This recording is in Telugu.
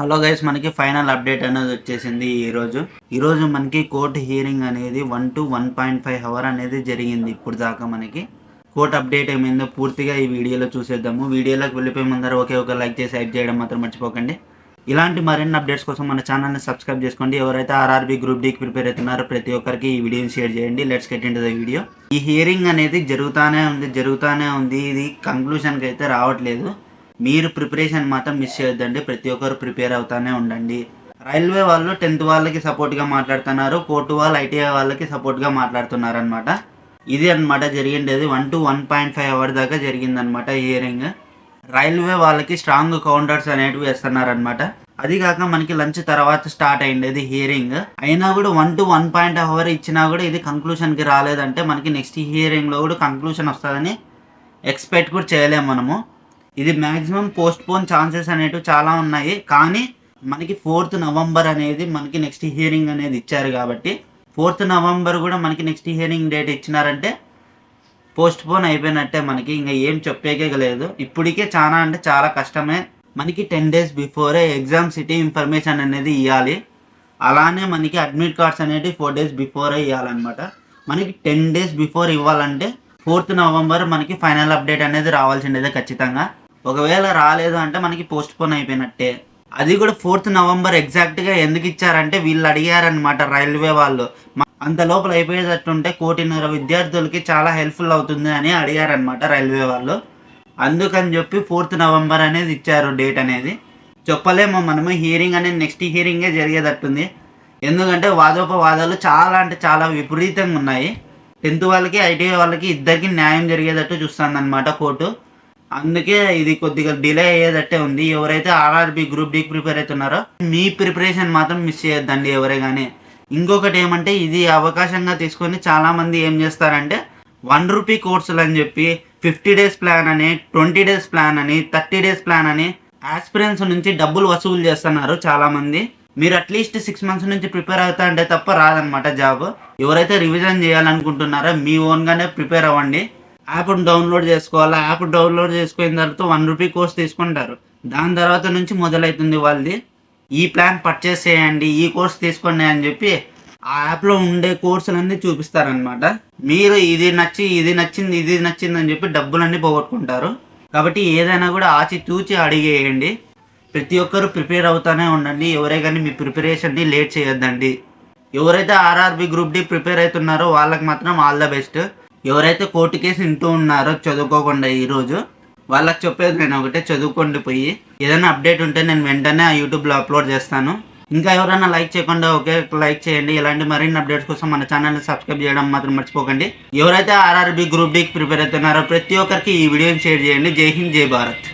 హలో గైస్ మనకి ఫైనల్ అప్డేట్ అనేది వచ్చేసింది ఈరోజు ఈరోజు మనకి కోర్టు హియరింగ్ అనేది one two one point five hour అనేది జరిగింది ఇప్పుడు దాకా మనకి. కోర్టు అప్డేట్ ఏమైందో పూర్తిగా ఈ వీడియోలో చూసేద్దాము. వీడియోలోకి వెళ్ళిపోయే ముందర ఒకే ఒక లైక్ చేసి హైప్ చేయడం మాత్రం మర్చిపోకండి. ఇలాంటి మరిన్ని అప్డేట్స్ కోసం మన ఛానల్ని సబ్స్క్రైబ్ చేసుకోండి. ఎవరైతే ఆర్ఆర్బీ గ్రూప్ డీకి ప్రిపేర్ అవుతున్నారో ప్రతి ఒక్కరికి ఈ వీడియోని షేర్ చేయండి. Let's get in the video ఈ హియరింగ్ అనేది జరుగుతానే ఉంది జరుగుతానే ఉంది. ఇది కంక్లూషన్కి అయితే రావట్లేదు. మీరు ప్రిపరేషన్ మాత్రం మిస్ చేయొద్దండి. ప్రతి ఒక్కరు ప్రిపేర్ అవుతానే ఉండండి. రైల్వే వాళ్ళు టెన్త్ వాళ్ళకి సపోర్ట్గా మాట్లాడుతున్నారు. కోర్టు వాళ్ళు ఐటీఐ వాళ్ళకి సపోర్ట్గా మాట్లాడుతున్నారు అనమాట ఇది అన్నమాట జరిగిండేది. One two one point five hour దాకా జరిగిందనమాట హియరింగ్ రైల్వే వాళ్ళకి స్ట్రాంగ్ కౌంటర్స్ అనేటివి వేస్తున్నారనమాట అది కాక మనకి లంచ్ తర్వాత స్టార్ట్ అయిండేది హియరింగ్ అయినా కూడా one two one point hour ఇచ్చినా కూడా ఇది కంక్లూషన్కి రాలేదంటే మనకి నెక్స్ట్ హియరింగ్లో కూడా కంక్లూషన్ వస్తుందని ఎక్స్పెక్ట్ కూడా చేయలేము మనము. ఇది మాక్సిమం పోస్ట్ పోన్ ఛాన్సెస్ అనేటివి చాలా ఉన్నాయి. కానీ మనకి ఫోర్త్ నవంబర్ అనేది మనకి నెక్స్ట్ హియరింగ్ అనేది ఇచ్చారు కాబట్టి ఫోర్త్ నవంబర్ కూడా మనకి నెక్స్ట్ హియరింగ్ డేట్ ఇచ్చినారంటే పోస్ట్ పోన్ అయిపోయినట్టే మనకి. ఇంకా ఏం చెప్పేకే లేదు ఇప్పటికే చాలా అంటే చాలా కష్టమే. మనకి టెన్ డేస్ బిఫోరే ఎగ్జామ్ సిటీ ఇన్ఫర్మేషన్ అనేది ఇవ్వాలి అలానే మనకి అడ్మిట్ కార్డ్స్ అనేవి ఫోర్ డేస్ బిఫోరే ఇవ్వాలన్నమాట మనకి టెన్ డేస్ బిఫోర్ ఇవ్వాలంటే ఫోర్త్ నవంబర్ మనకి ఫైనల్ అప్డేట్ అనేది రావాల్సిండేదే ఖచ్చితంగా. ఒకవేళ రాలేదు అంటే మనకి పోస్ట్ పోన్ అయిపోయినట్టే. అది కూడా ఫోర్త్ నవంబర్ ఎగ్జాక్ట్గా ఎందుకు ఇచ్చారంటే వీళ్ళు అడిగారనమాట రైల్వే వాళ్ళు. అంత లోపల అయిపోయేటట్టుంటే కోటిన్నర విద్యార్థులకి చాలా హెల్ప్ఫుల్ అవుతుంది అని అడిగారనమాట రైల్వే వాళ్ళు. అందుకని చెప్పి ఫోర్త్ నవంబర్ అనేది ఇచ్చారు డేట్ అనేది. చెప్పలేము మనము హియరింగ్ అనేది నెక్స్ట్ హియరింగే జరిగేటట్టుంది. ఎందుకంటే వాదోపవాదాలు చాలా అంటే చాలా విపరీతంగా ఉన్నాయి. టెన్త్ వాళ్ళకి ఐటీఐ వాళ్ళకి ఇద్దరికి న్యాయం జరిగేటట్టు చూస్తుంది అనమాట కోర్టు. అందుకే ఇది కొద్దిగా డిలే అయ్యేటట్టే ఉంది. ఎవరైతే ఆర్ఆర్బి గ్రూప్ డీకి ప్రిపేర్ అవుతున్నారో మీ ప్రిపరేషన్ మాత్రం మిస్ చేయొద్దండి ఎవరే కానీ ఇంకొకటి ఏమంటే ఇది అవకాశంగా తీసుకొని చాలామంది ఏం చేస్తారంటే వన్ రూపీ కోర్సులు అని చెప్పి ఫిఫ్టీ డేస్ ప్లాన్ అని ట్వంటీ డేస్ ప్లాన్ అని థర్టీ డేస్ ప్లాన్ అని ఆస్పిరెన్స్ నుంచి డబ్బులు వసూలు చేస్తున్నారు చాలామంది. మీరు అట్లీస్ట్ సిక్స్ మంత్స్ నుంచి ప్రిపేర్ అవుతా అంటే తప్ప రాదనమాట జాబ్ ఎవరైతే రివిజన్ చేయాలనుకుంటున్నారో మీ ఓన్గానే ప్రిపేర్ అవ్వండి. యాప్ను డౌన్లోడ్ చేసుకోవాలి? యాప్ డౌన్లోడ్ చేసుకున్న తర్వాత వన్ రూపీ కోర్స్ తీసుకుంటారు. దాని తర్వాత నుంచి మొదలవుతుంది వాళ్ళది. ఈ ప్లాన్ పర్చేస్ చేయండి ఈ కోర్స్ తీసుకోండి అని చెప్పి ఆ యాప్లో ఉండే కోర్సులన్నీ చూపిస్తారనమాట మీరు ఇది నచ్చి ఇది నచ్చింది ఇది నచ్చింది అని చెప్పి డబ్బులన్నీ పోగొట్టుకుంటారు. కాబట్టి ఏదైనా కూడా ఆచి తూచి అడిగేయండి. ప్రతి ఒక్కరు ప్రిపేర్ అవుతానే ఉండండి. ఎవరే కానీ మీ ప్రిపరేషన్ని లేట్ చేయొద్దండి. ఎవరైతే ఆర్ఆర్బి గ్రూప్ డి ప్రిపేర్ అవుతున్నారో వాళ్ళకి మాత్రం ఆల్ ద బెస్ట్. ఎవరైతే కోర్టు కేసు వింటూ ఉన్నారో చదువుకోకుండా ఈరోజు వాళ్ళకి చెప్పేది నేను ఒకటే చదువుకోండి పోయి. ఏదైనా అప్డేట్ ఉంటే నేను వెంటనే ఆ యూట్యూబ్లో అప్లోడ్ చేస్తాను. ఇంకా ఎవరైనా లైక్ చేయకుండా ఒకే లైక్ చేయండి. ఇలాంటి మరిన్ని అప్డేట్స్ కోసం మన ఛానల్ని సబ్స్క్రైబ్ చేయడం మాత్రం మర్చిపోకండి. ఎవరైతే ఆర్ఆర్బి గ్రూప్ డికి ప్రిపేర్ అవుతున్నారో ప్రతి ఒక్కరికి ఈ వీడియోని షేర్ చేయండి. జై హింద్ జై భారత్.